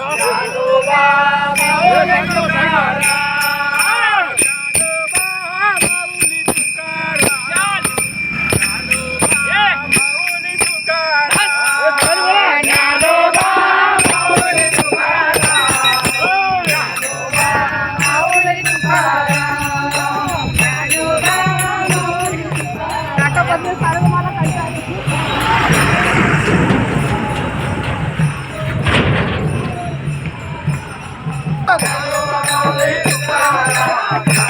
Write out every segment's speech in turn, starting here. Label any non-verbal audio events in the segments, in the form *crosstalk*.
Janova, Janova, Janova, Bye. *laughs*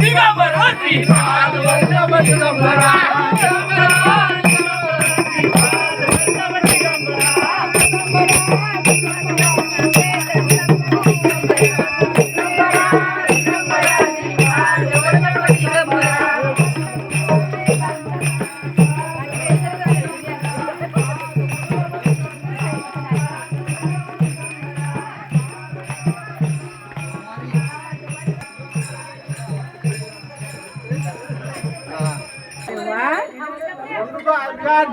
Digambar. কাজ